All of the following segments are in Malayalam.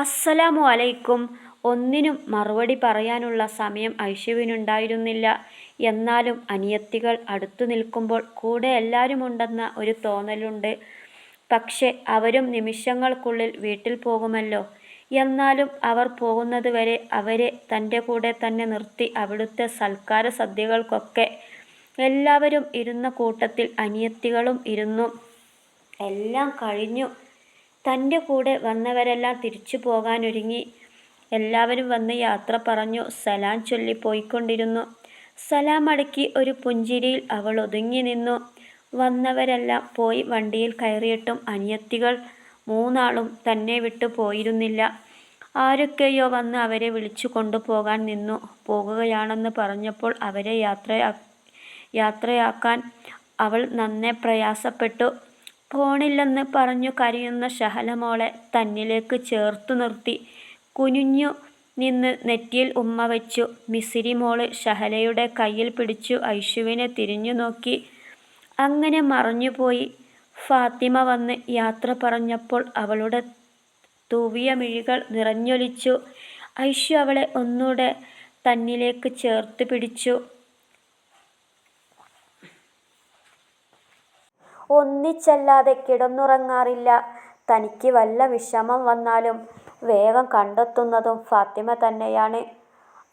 അസ്സലാമു അലൈക്കും ഒന്നിനും മറുപടി പറയാനുള്ള സമയം ഐഷുവിനുണ്ടായിരുന്നില്ല. എന്നാലും അനിയത്തികൾ അടുത്തു നിൽക്കുമ്പോൾ കൂടെ എല്ലാവരും ഉണ്ടെന്ന ഒരു തോന്നലുണ്ട്. പക്ഷെ അവരും നിമിഷങ്ങൾക്കുള്ളിൽ വീട്ടിൽ പോകുമല്ലോ. എന്നാലും അവർ പോകുന്നത് വരെ അവരെ തന്റെ കൂടെ തന്നെ നിർത്തി അവിടുത്തെ സൽക്കാര സദ്യകൾക്കൊക്കെ എല്ലാവരും ഇരുന്ന കൂട്ടത്തിൽ അനിയത്തികളും ഇരുന്നു. എല്ലാം കഴിഞ്ഞു. തന്റെ കൂടെ വന്നവരെല്ലാം തിരിച്ചു പോകാനൊരുങ്ങി. എല്ലാവരും വന്ന് യാത്ര പറഞ്ഞു സലാം ചൊല്ലി പോയിക്കൊണ്ടിരുന്നു. സലാം അടക്കി ഒരു പുഞ്ചിരിയിൽ അവൾ ഒതുങ്ങി നിന്നു. വന്നവരെല്ലാം പോയി വണ്ടിയിൽ കയറിയിട്ടും അനിയത്തികൾ മൂന്നാളും തന്നെ വിട്ടു പോയിരുന്നില്ല. ആരൊക്കെയോ വന്ന് അവരെ വിളിച്ചു കൊണ്ടുപോകാൻ നിന്നു. പോകുകയാണെന്ന് പറഞ്ഞപ്പോൾ അവരെ യാത്രയാ യാത്രയാക്കാൻ അവൾ നന്നെ പ്രയാസപ്പെട്ടു. പോണില്ലെന്ന് പറഞ്ഞു കരയുന്ന ഷഹലമോളെ തന്നിലേക്ക് ചേർത്തു നിർത്തി കുനിഞ്ഞു നിന്ന് നെറ്റിയിൽ ഉമ്മ വെച്ചു മിസിരി മോൾ ഷഹലയുടെ കയ്യിൽ പിടിച്ചു ഐഷുവിനെ തിരിഞ്ഞു നോക്കി. അങ്ങനെ മറഞ്ഞുപോയി. ഫാത്തിമ വന്ന് യാത്ര പറഞ്ഞപ്പോൾ അവളുടെ തൂവിയ മിഴികൾ നിറഞ്ഞൊലിച്ചു. ഐഷു അവളെ ഒന്നുകൂടെ തന്നിലേക്ക് ചേർത്ത് പിടിച്ചു. ഒന്നിച്ചല്ലാതെ കിടന്നുറങ്ങാറില്ല. തനിക്ക് വല്ല വിഷമം വന്നാലും വേഗം കണ്ടെത്തുന്നതും ഫാത്തിമ തന്നെയാണ്.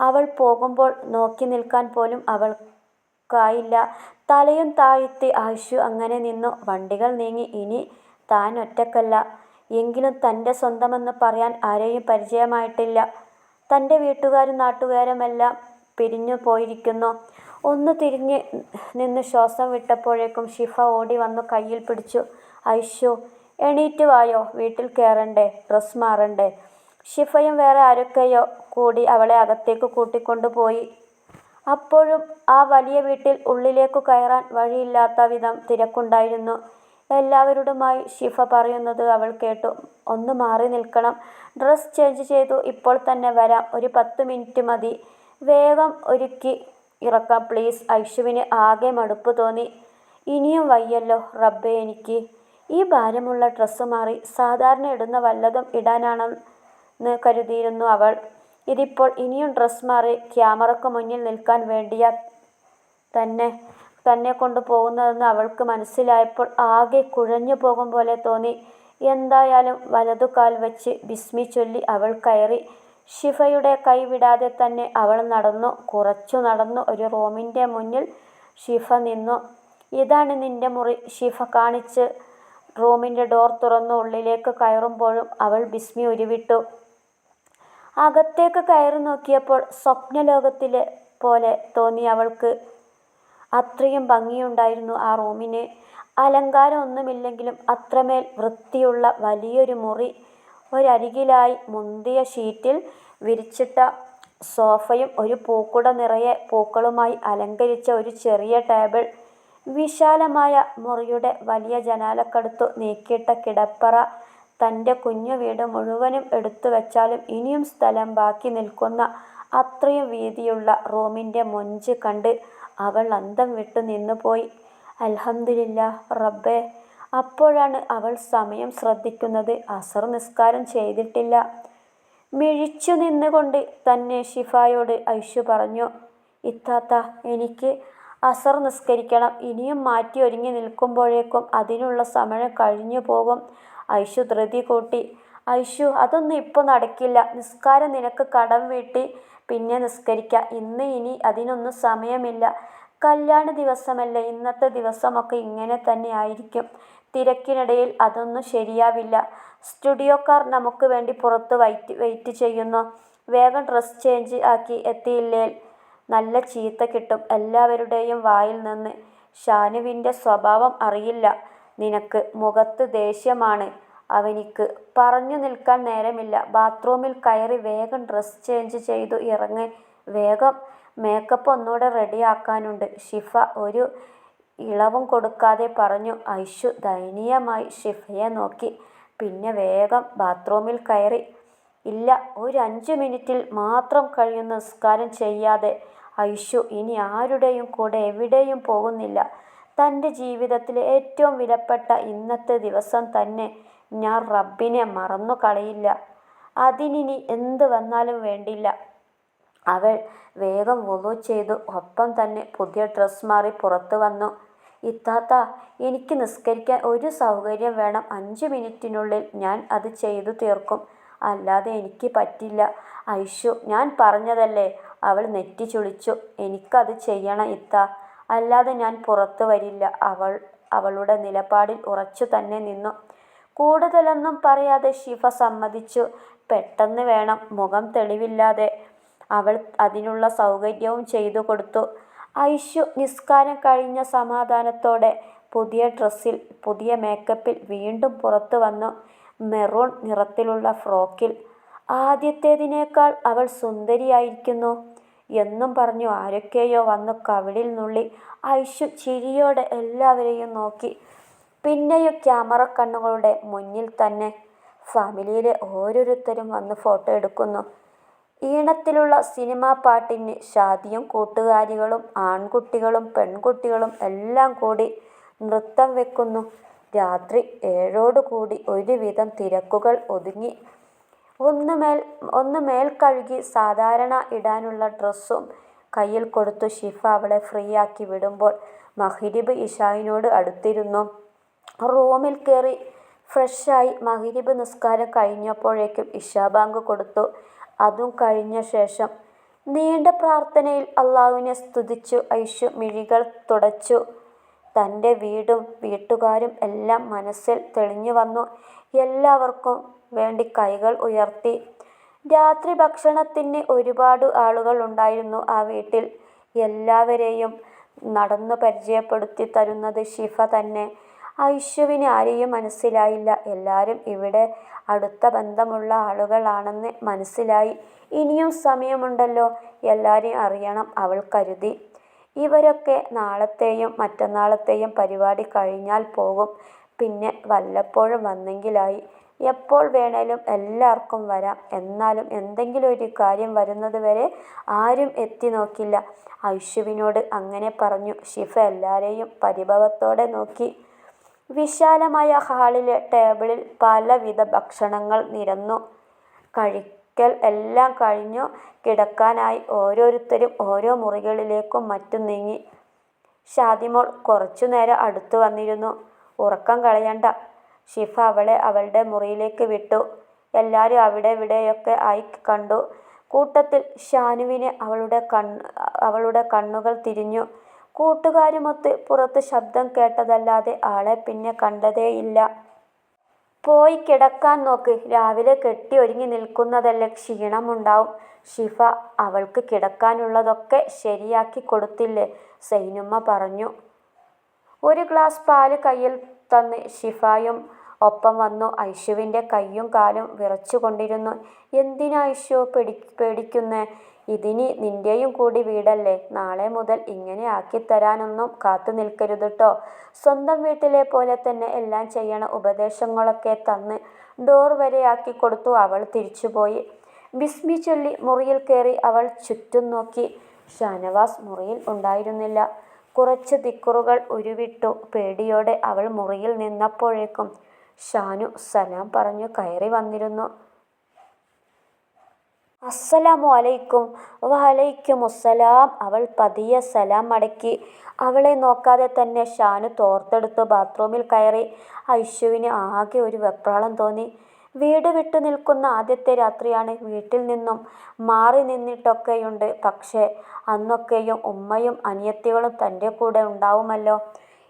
അവൾ പോകുമ്പോൾ നോക്കി നിൽക്കാൻ പോലും അവൾക്കായില്ല. തലയും താഴ്ത്തി ആയിഷു അങ്ങനെ നിന്നു. വണ്ടികൾ നീങ്ങി. ഇനി താൻ ഒറ്റക്കല്ല എങ്കിലും തന്റെ സ്വന്തമെന്ന് പറയാൻ ആരെയും പരിചയമായിട്ടില്ല. തന്റെ വീട്ടുകാരും നാട്ടുകാരുമെല്ലാം പിരിഞ്ഞു പോയിരിക്കുന്നു. ഒന്ന് തിരിഞ്ഞ് നിന്ന് ശ്വാസം വിട്ടപ്പോഴേക്കും ഷിഫ ഓടി വന്നു കയ്യിൽ പിടിച്ചു. ഐഷു എണീറ്റ് വായോ. വീട്ടിൽ കയറണ്ടേ ഡ്രസ് മാറണ്ടേ. ഷിഫയും വേറെ ആരൊക്കെയോ കൂടി അവളെ അകത്തേക്ക് കൂട്ടിക്കൊണ്ടുപോയി അപ്പോഴും ആ വലിയ വീട്ടിൽ ഉള്ളിലേക്കു കയറാൻ വഴിയില്ലാത്ത വിധം തിരക്കുണ്ടായിരുന്നു. എല്ലാവരോടുമായി ഷിഫ പറയുന്നത് അവൾ കേട്ടു. ഒന്ന് മാറി നിൽക്കണം. ഡ്രസ്സ് ചേഞ്ച് ചെയ്തു ഇപ്പോൾ തന്നെ വരാം. ഒരു പത്ത് മിനിറ്റ് മതി. വേഗം ഒരുക്കി ഇറക്കാം പ്ലീസ്. ഐഷുവിന് ആകെ മടുപ്പ് തോന്നി. ഇനിയും വയ്യല്ലോ റബ്ബെ എനിക്ക്. ഈ ഭാരമുള്ള ഡ്രസ്സ് മാറി സാധാരണ ഇടുന്ന വല്ലതും ഇടാനാണെന്ന് കരുതിയിരുന്നു അവൾ. ഇതിപ്പോൾ ഇനിയും ഡ്രസ്സ് മാറി ക്യാമറക്ക് മുന്നിൽ നിൽക്കാൻ വേണ്ടിയാ തന്നെ പോകുന്നതെന്ന് അവൾക്ക് മനസ്സിലായപ്പോൾ ആകെ കുഴഞ്ഞു പോകും പോലെ തോന്നി. എന്തായാലും വലതുകാൽ വെച്ച് ബിസ്മി ചൊല്ലി അവൾ കയറി. ഷിഫയുടെ കൈവിടാതെ തന്നെ അവൾ നടന്നു. കുറച്ചു നടന്നു ഒരു റൂമിന്റെ മുന്നിൽ ഷിഫ നിന്നു. ഇതാണ് നിന്റെ മുറി. ഷിഫ കാണിച്ച് റൂമിന്റെ ഡോർ തുറന്നു ഉള്ളിലേക്ക് കയറുമ്പോഴും അവൾ ബിസ്മി ഉരുവിട്ടു. അകത്തേക്ക് കയറി നോക്കിയപ്പോൾ സ്വപ്നലോകത്തിലെ പോലെ തോന്നി അവൾക്ക്. അത്രയും ഭംഗിയുണ്ടായിരുന്നു ആ റൂമിന്. അലങ്കാരം ഒന്നുമില്ലെങ്കിലും അത്രമേൽ വൃത്തിയുള്ള വലിയൊരു മുറി. ഒരരികിലായി മുന്തിയ ഷീറ്റിൽ വിരിച്ചിട്ട സോഫയും ഒരു പൂക്കുട നിറയെ പൂക്കളുമായി അലങ്കരിച്ച ഒരു ചെറിയ ടേബിൾ. വിശാലമായ മുറിയുടെ വലിയ ജനാലക്കടുത്തു നീക്കിയിട്ട കിടപ്പറ. തന്റെ കുഞ്ഞു വീട് മുഴുവനും എടുത്തു വച്ചാലും ഇനിയും സ്ഥലം ബാക്കി നിൽക്കുന്ന അത്രയും വീതിയുള്ള റൂമിന്റെ മൊഞ്ച് കണ്ട് അവൾ അന്തം വിട്ടു നിന്നുപോയി. അലഹമില്ല റബ്ബേ. അപ്പോഴാണ് അവൾ സമയം ശ്രദ്ധിക്കുന്നത്. അസർ നിസ്കാരം ചെയ്തിട്ടില്ല. മിഴിച്ചു നിന്നുകൊണ്ട് തന്നെ ഷിഫായോട് ഐഷു പറഞ്ഞു. ഇത്താത്ത എനിക്ക് അസർ നിസ്കരിക്കണം. ഇനിയും മാറ്റി ഒരുങ്ങി നിൽക്കുമ്പോഴേക്കും അതിനുള്ള സമയം കഴിഞ്ഞു പോകും. ഐഷു ധൃതി കൂട്ടി. ഐഷു അതൊന്നും ഇപ്പോൾ നടക്കില്ല. നിസ്കാരം നിനക്ക് കടം വീട്ടി പിന്നെ നിസ്കരിക്കാം. ഇന്ന് ഇനി അതിനൊന്നും സമയമില്ല. കല്യാണ ദിവസമല്ല ഇന്നത്തെ ദിവസമൊക്കെ ഇങ്ങനെ തന്നെ ആയിരിക്കും. തിരക്കിനിടയിൽ അതൊന്നും ശരിയാവില്ല. സ്റ്റുഡിയോക്കാർ നമുക്ക് വേണ്ടി പുറത്ത് വൈറ്റ് വെയിറ്റ് ചെയ്യുന്നു. വേഗം ഡ്രസ് ചേഞ്ച് ആക്കി എത്തിയില്ലേൽ നല്ല ചീത്ത കിട്ടും എല്ലാവരുടെയും വായിൽ നിന്ന്. ഷാനുവിന്റെ സ്വഭാവം അറിയില്ല നിനക്ക്. മുഖത്ത് ദേഷ്യമാണ് അവനിക്ക്. പറഞ്ഞു നിൽക്കാൻ നേരമില്ല. ബാത്റൂമിൽ കയറി വേഗം ഡ്രസ് ചേഞ്ച് ചെയ്തു ഇറങ്ങ്. വേഗം. മേക്കപ്പ് ഒന്നൂടെ റെഡിയാക്കാനുണ്ട്. ഷിഫ ഒരു ഇളവും കൊടുക്കാതെ പറഞ്ഞു. ഐഷു ദയനീയമായി ഷിഫയെ നോക്കി. പിന്നെ വേഗം ബാത്റൂമിൽ കയറി. ഇല്ല ഒരു അഞ്ച് മിനിറ്റിൽ മാത്രം കഴിയുന്ന നിസ്കാരം ചെയ്യാതെ. ഐഷു ഇനി ആരുടെയും കൂടെ എവിടെയും പോകുന്നില്ല. തന്റെ ജീവിതത്തിലെ ഏറ്റവും വിലപ്പെട്ട ഇന്നത്തെ ദിവസം തന്നെ ഞാൻ റബ്ബിനെ മറന്നു കളയില്ല. അതിനി എന്ത് വന്നാലും വേണ്ടില്ല അവൾ വേഗം വുളു ചെയ്തു. ഒപ്പം തന്നെ പുതിയ ഡ്രസ്സ് മാറി പുറത്തു വന്നു. ഇത്താത്ത എനിക്ക് നിസ്കരിക്കാൻ ഒരു സൗകര്യം വേണം. അഞ്ച് മിനിറ്റിനുള്ളിൽ ഞാൻ അത് ചെയ്തു തീർക്കും. അല്ലാതെ എനിക്ക് പറ്റില്ല. ഐഷു ഞാൻ പറഞ്ഞതല്ലേ? അവൾ നെറ്റി ചുളിച്ചു. എനിക്കത് ചെയ്യണം ഇത്ത. അല്ലാതെ ഞാൻ പുറത്തു വരില്ല. അവൾ അവളുടെ നിലപാടിൽ ഉറച്ചു തന്നെ നിന്നു. കൂടുതലൊന്നും പറയാതെ ഷിഫ സമ്മതിച്ചു. പെട്ടെന്ന് വേണം. മുഖം തെളിവില്ലാതെ. അവൾ അതിനുള്ള സൗകര്യവും ചെയ്തു കൊടുത്തു. ഐഷു നിസ്കാരം കഴിഞ്ഞ സമാധാനത്തോടെ പുതിയ ഡ്രസ്സിൽ പുതിയ മേക്കപ്പിൽ വീണ്ടും പുറത്തു വന്നു. മെറൂൺ നിറത്തിലുള്ള ഫ്രോക്കിൽ ആദ്യത്തേതിനേക്കാൾ അവൾ സുന്ദരിയായിരിക്കുന്നു എന്നും പറഞ്ഞു ആരൊക്കെയോ വന്നു കവിളിൽ നുള്ളി. ഐഷു ചിരിയോടെ എല്ലാവരെയും നോക്കി. പിന്നെയും ക്യാമറ കണ്ണുകളുടെ മുന്നിൽ തന്നെ ഫാമിലിയിലെ ഓരോരുത്തരും വന്ന് ഫോട്ടോ എടുക്കുന്നു. ഈണത്തിലുള്ള സിനിമാ പാട്ടിന് ഷാദിയും കൂട്ടുകാരികളും ആൺകുട്ടികളും പെൺകുട്ടികളും എല്ലാം കൂടി നൃത്തം വെക്കുന്നു. രാത്രി ഏഴോടുകൂടി ഒരുവിധം തിരക്കുകൾ ഒതുങ്ങി. ഒന്ന് മേൽ ഒന്ന് മേൽ കഴുകി സാധാരണ ഇടാനുള്ള ഡ്രസ്സും കയ്യിൽ കൊടുത്തു ഷിഫ അവളെ ഫ്രീ ആക്കി വിടുമ്പോൾ മഹിരിബ് ഇഷായിനോട് അടുത്തിരുന്നു. റൂമിൽ കയറി ഫ്രഷായി മഹിരിബ് നിസ്കാരം കഴിഞ്ഞപ്പോഴേക്കും ഇഷാ ബാങ്ക് കൊടുത്തു. അതും കഴിഞ്ഞ ശേഷം നീണ്ട പ്രാർത്ഥനയിൽ അള്ളാഹുവിനെ സ്തുതിച്ചു ഐഷു മിഴികൾ തുടച്ചു. തന്റെ വീടും വീട്ടുകാരും എല്ലാം മനസ്സിൽ തെളിഞ്ഞു വന്നു. എല്ലാവർക്കും വേണ്ടി കൈകൾ ഉയർത്തി. രാത്രി ഭക്ഷണത്തിന് ഒരുപാട് ആളുകൾ ഉണ്ടായിരുന്നു ആ വീട്ടിൽ. എല്ലാവരെയും നടന്നു പരിചയപ്പെടുത്തി തരുന്നത് ഷിഫ തന്നെ. ഐഷുവിന് ആരെയും മനസ്സിലായില്ല. എല്ലാവരും ഇവിടെ അടുത്ത ബന്ധമുള്ള ആളുകളാണെന്ന് മനസ്സിലായി. ഇനിയും സമയമുണ്ടല്ലോ. എല്ലാവരെയും അറിയണം അവൾ കരുതി. ഇവരൊക്കെ നാളത്തെയും മറ്റന്നാളത്തെയും പരിപാടി കഴിഞ്ഞാൽ പോകും. പിന്നെ വല്ലപ്പോഴും വന്നെങ്കിലായി. എപ്പോൾ വേണേലും എല്ലാവർക്കും വരാം. എന്നാലും എന്തെങ്കിലും ഒരു കാര്യം വരുന്നത് വരെ ആരും എത്തി നോക്കില്ല. ഐഷുവിനോട് അങ്ങനെ പറഞ്ഞു. ഷിഫ എല്ലാവരെയും പരിഭവത്തോടെ നോക്കി. വിശാലമായ ഹാളിലെ ടേബിളിൽ പലവിധ ഭക്ഷണങ്ങൾ നിരന്നു. കഴിക്കൽ എല്ലാം കഴിഞ്ഞു. കിടക്കാനായി ഓരോരുത്തരും ഓരോ മുറികളിലേക്കും മറ്റും നീങ്ങി. ഷാദിമോൾ കുറച്ചു നേരം അടുത്തു വന്നിരുന്നു. ഉറക്കം കളയണ്ട. ഷിഫ അവളെ അവളുടെ മുറിയിലേക്ക് വിട്ടു. എല്ലാവരും അവിടെ ഇവിടെയൊക്കെ ആയി കണ്ടു. കൂട്ടത്തിൽ ഷാനുവിനെ അവളുടെ കണ്ണ് അവളുടെ കണ്ണുകൾ തിരിഞ്ഞു. കൂട്ടുകാരുമൊത്ത് പുറത്ത് ശബ്ദം കേട്ടതല്ലാതെ ആളെ പിന്നെ കണ്ടതേയില്ല. പോയി കിടക്കാൻ നോക്ക്. രാവിലെ കെട്ടി ഒരുങ്ങി നിൽക്കുന്നതല്ലേ ക്ഷീണമുണ്ടാവും. ഷിഫ അവൾക്ക് കിടക്കാനുള്ളതൊക്കെ ശരിയാക്കി കൊടുത്തില്ലേ? സൈനുമ്മ പറഞ്ഞു. ഒരു ഗ്ലാസ് പാൽ കയ്യിൽ തന്ന് ഷിഫായും ഒപ്പം വന്നു. ഐഷുവിന്റെ കയ്യും കാലും വിറച്ചുകൊണ്ടിരുന്നു. എന്തിനാ ഐഷു പേടി പേടിക്കുന്നേ? ഇതിനി നിന്റെയും കൂടി വീടല്ലേ? നാളെ മുതൽ ഇങ്ങനെ ആക്കിത്തരാനൊന്നും കാത്തു നിൽക്കരുത് സ്വന്തം വീട്ടിലെ പോലെ തന്നെ എല്ലാം ചെയ്യണ ഉപദേശങ്ങളൊക്കെ തന്ന് ഡോർ വരെ ആക്കി കൊടുത്തു അവൾ തിരിച്ചുപോയി ബിസ്മി ചൊല്ലി മുറിയിൽ കയറി അവൾ ചുറ്റും നോക്കി. ഷാനവാസ് മുറിയിൽ ഉണ്ടായിരുന്നില്ല. കുറച്ച് തിക്കുറുകൾ ഉരുവിട്ടു. പേടിയോടെ അവൾ മുറിയിൽ നിന്നപ്പോഴേക്കും ഷാനു സലാം പറഞ്ഞു കയറി വന്നിരുന്നു. അസ്സലാമു അലൈക്കും. വലൈക്കും അസ്സലാം അവൾ പതിയെ സലാം മടക്കി അവളെ നോക്കാതെ തന്നെ ഷാനു തോർത്തെടുത്ത് ബാത്റൂമിൽ കയറി. ഐഷുവിന് ആകെ ഒരു വെപ്രാളം തോന്നി. വീട് വിട്ടു നിൽക്കുന്ന ആദ്യത്തെ രാത്രിയാണ് വീട്ടിൽ നിന്നും മാറി നിന്നിട്ടൊക്കെയുണ്ട്. പക്ഷേ അന്നൊക്കെയും ഉമ്മയും അനിയത്തികളും തന്റെ കൂടെ ഉണ്ടാവുമല്ലോ.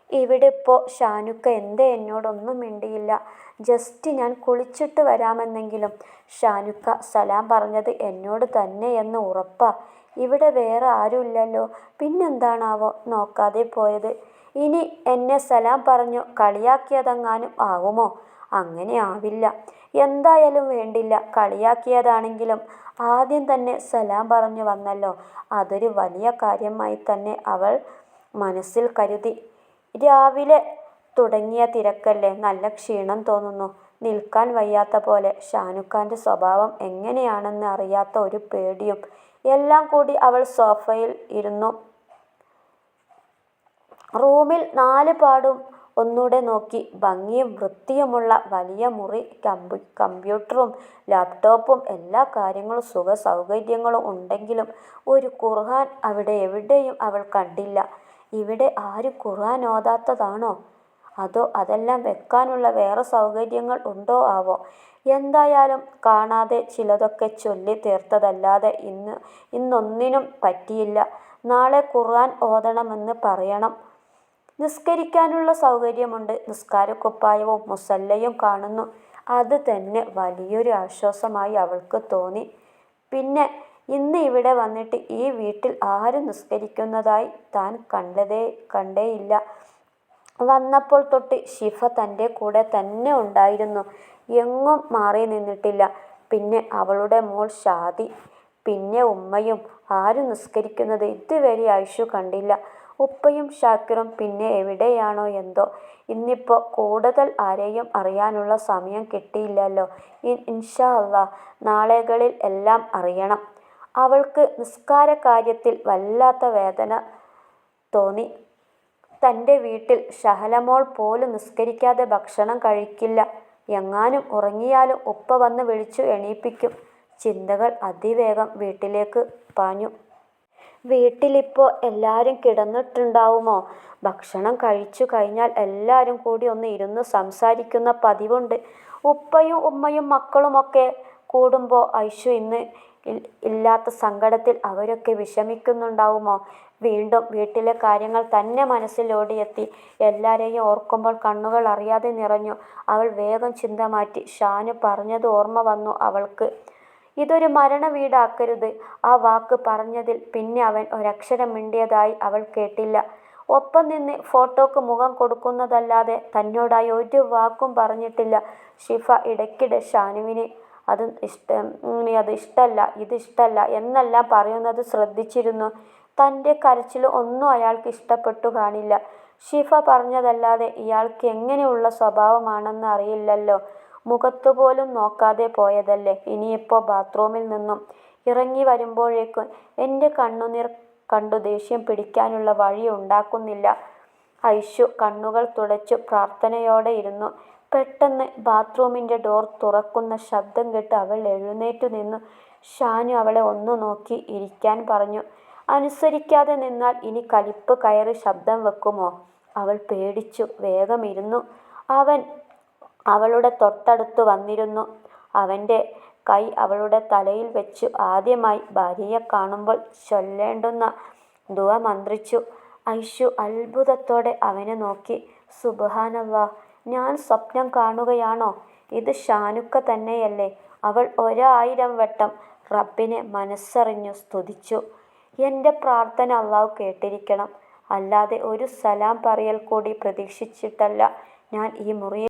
ഇവിടെ ഇപ്പോൾ ഷാനുക്ക എന്തേ എന്നോടൊന്നും മിണ്ടിയില്ല. ജസ്റ്റ് ഞാൻ കുളിച്ചിട്ട് വരാമെന്നെങ്കിലും ഷാനുക്ക സലാം പറഞ്ഞത് എന്നോട് തന്നെയെന്ന് ഉറപ്പാ. ഇവിടെ വേറെ ആരുമില്ലല്ലോ. പിന്നെന്താണാവോ നോക്കാതെ പോയത്. ഇനി എന്നെ സലാം പറഞ്ഞു കളിയാക്കിയതെങ്ങാനും ആവുമോ? അങ്ങനെ ആവില്ല. എന്തായാലും വേണ്ടില്ല. കളിയാക്കിയതാണെങ്കിലും ആദ്യം തന്നെ സലാം പറഞ്ഞു വന്നല്ലോ. അതൊരു വലിയ കാര്യമായി തന്നെ അവൾ മനസ്സിൽ കരുതി. രാവിലെ തുടങ്ങിയ തിരക്കല്ലേ നല്ല ക്ഷീണം തോന്നുന്നു നിൽക്കാൻ വയ്യാത്ത പോലെ ഷാനുഖാന്റെ സ്വഭാവം എങ്ങനെയാണെന്ന് അറിയാത്ത ഒരു പേടിയും എല്ലാം കൂടി അവൾ സോഫയിൽ ഇരുന്നു റൂമിൽ നാല് പാടും ഒന്നൂടെ നോക്കി. ഭംഗിയും വൃത്തിയുമുള്ള വലിയ മുറി. കമ്പ്യൂ കമ്പ്യൂട്ടറും ലാപ്ടോപ്പും എല്ലാ കാര്യങ്ങളും സുഖ സൗകര്യങ്ങളും ഉണ്ടെങ്കിലും ഒരു ഖുർആൻ അവിടെ എവിടെയും അവൾ കണ്ടില്ല. ഇവിടെ ആരും ഖുർആൻ ഓതാത്തതാണോ? അതോ അതെല്ലാം വെക്കാനുള്ള വേറെ സൗകര്യങ്ങൾ ഉണ്ടോ ആവോ? എന്തായാലും കാണാതെ ചിലതൊക്കെ ചൊല്ലി തീർത്തതല്ലാതെ ഇന്ന് ഇന്നൊന്നിനും പറ്റിയില്ല. നാളെ ഖുർആൻ ഓതണമെന്ന് പറയണം. നിസ്കരിക്കാനുള്ള സൗകര്യമുണ്ട്. നിസ്കാരക്കുപ്പായവും മുസല്ലയും കാണുന്നു. അത് തന്നെ വലിയൊരു ആശ്വാസമായി അവൾക്ക് തോന്നി. പിന്നെ ഇന്ന് ഇവിടെ വന്നിട്ട് ഈ വീട്ടിൽ ആരും നിസ്കരിക്കുന്നതായി താൻ കണ്ടതേ കണ്ടേയില്ല. വന്നപ്പോൾ തൊട്ട് ശിഫ തന്റെ കൂടെ തന്നെ ഉണ്ടായിരുന്നു. എങ്ങും മാറി നിന്നിട്ടില്ല പിന്നെ അവളുടെ മോൾ ഷാദി. പിന്നെ ഉമ്മയും. ആരും നിസ്കരിക്കുന്നത് ഇതുവരെ ഐഷു കണ്ടില്ല. ഉപ്പയും ഷാക്കിറും പിന്നെ എവിടെയാണോ എന്തോ. ഇന്നിപ്പോൾ കൂടുതൽ ആരെയും അറിയാനുള്ള സമയം കിട്ടിയില്ലല്ലോ. ഇൻഷാ അല്ല നാളെകളിൽ എല്ലാം അറിയണം. അവൾക്ക് നിസ്കാര കാര്യത്തിൽ വല്ലാത്ത വേദന തോന്നി. തന്റെ വീട്ടിൽ ഷഹലമോൾ പോലും നിസ്കരിക്കാതെ ഭക്ഷണം കഴിക്കില്ല. എങ്ങാനും ഉറങ്ങിയാലും ഉപ്പ വന്ന് വിളിച്ചു എണീപ്പിക്കും. ചിന്തകൾ അതിവേഗം വീട്ടിലേക്ക് പാഞ്ഞു. വീട്ടിലിപ്പോ എല്ലാരും കിടന്നിട്ടുണ്ടാവുമോ? ഭക്ഷണം കഴിച്ചു കഴിഞ്ഞാൽ എല്ലാരും കൂടി ഒന്ന് ഇരുന്ന് സംസാരിക്കുന്ന പതിവുണ്ട്. ഉപ്പയും ഉമ്മയും മക്കളുമൊക്കെ കൂടുമ്പോൾ ഐഷു ഇന്ന് ഇല്ലാത്ത സങ്കടത്തിൽ അവരൊക്കെ വിഷമിക്കുന്നുണ്ടാവുമോ? വീണ്ടും വീട്ടിലെ കാര്യങ്ങൾ തന്നെ മനസ്സിലോടിയെത്തി എല്ലാരെയും ഓർക്കുമ്പോൾ കണ്ണുകൾ അറിയാതെ നിറഞ്ഞു. അവൾ വേഗം ചിന്ത മാറ്റി. ഷാനു പറഞ്ഞത് ഓർമ്മ വന്നു അവൾക്ക്. ഇതൊരു മരണ വീടാക്കരുത് ആ വാക്ക് പറഞ്ഞതിൽ പിന്നെ അവൻ ഒരക്ഷരം മിണ്ടിയതായി അവൾ കേട്ടില്ല. ഒപ്പം നിന്ന് ഫോട്ടോക്ക് മുഖം കൊടുക്കുന്നതല്ലാതെ തന്നോടായി ഒരു വാക്കും പറഞ്ഞിട്ടില്ല. ഷിഫ ഇടയ്ക്കിടെ ഷാനുവിന് അത് ഇഷ്ടം അത് ഇഷ്ടമല്ല ഇത് ഇഷ്ടമല്ല എന്നെല്ലാം പറയുന്നത് ശ്രദ്ധിച്ചിരുന്നു. തന്റെ കരച്ചിൽ ഒന്നും അയാൾക്ക് ഇഷ്ടപ്പെട്ടു കാണില്ല. ഷിഫ പറഞ്ഞതല്ലാതെ ഇയാൾക്ക് എങ്ങനെയുള്ള സ്വഭാവമാണെന്ന് അറിയില്ലല്ലോ. മുഖത്തുപോലും നോക്കാതെ പോയതല്ലേ. ഇനിയിപ്പോൾ ബാത്റൂമിൽ നിന്നും ഇറങ്ങി വരുമ്പോഴേക്കും എന്റെ കണ്ണുനീർ കണ്ടു ദേഷ്യം പിടിക്കാനുള്ള വഴി ഉണ്ടാക്കുന്നില്ല. ഐഷു കണ്ണുകൾ തുടച്ചു പ്രാർത്ഥനയോടെയിരുന്നു. പെട്ടെന്ന് ബാത്റൂമിന്റെ ഡോർ തുറക്കുന്ന ശബ്ദം കേട്ട് അവൾ എഴുന്നേറ്റു നിന്നു. ഷാനു അവളെ ഒന്നു നോക്കി ഇരിക്കാൻ പറഞ്ഞു. അനുസരിക്കാതെ നിന്നാൽ ഇനി കലിപ്പ് കയറി ശബ്ദം വെക്കുമോ? അവൾ പേടിച്ചു വേഗം ഇരുന്നു. അവൻ അവളുടെ തൊട്ടടുത്ത് വന്നിരുന്നു. അവന്റെ കൈ അവളുടെ തലയിൽ വെച്ചു ആദ്യമായി ഭാര്യയെ കാണുമ്പോൾ ചൊല്ലേണ്ടുന്ന ദുആ മന്ത്രിച്ചു. ഐഷു അത്ഭുതത്തോടെ അവനെ നോക്കി. സുബ്ഹാനല്ലാഹ് ഞാൻ സ്വപ്നം കാണുകയാണോ? ഇത് ഷാനുക്ക തന്നെയല്ലേ? അവൾ ഒരായിരം വട്ടം റബ്ബിനെ മനസ്സറിഞ്ഞു സ്തുതിച്ചു. എന്റെ പ്രാർത്ഥന അല്ലാഹു കേട്ടിരിക്കണം. അല്ലാതെ ഒരു സലാം പറയൽ കൂടി പ്രതീക്ഷിച്ചിട്ടല്ല ഞാൻ ഈ മുറിയിൽ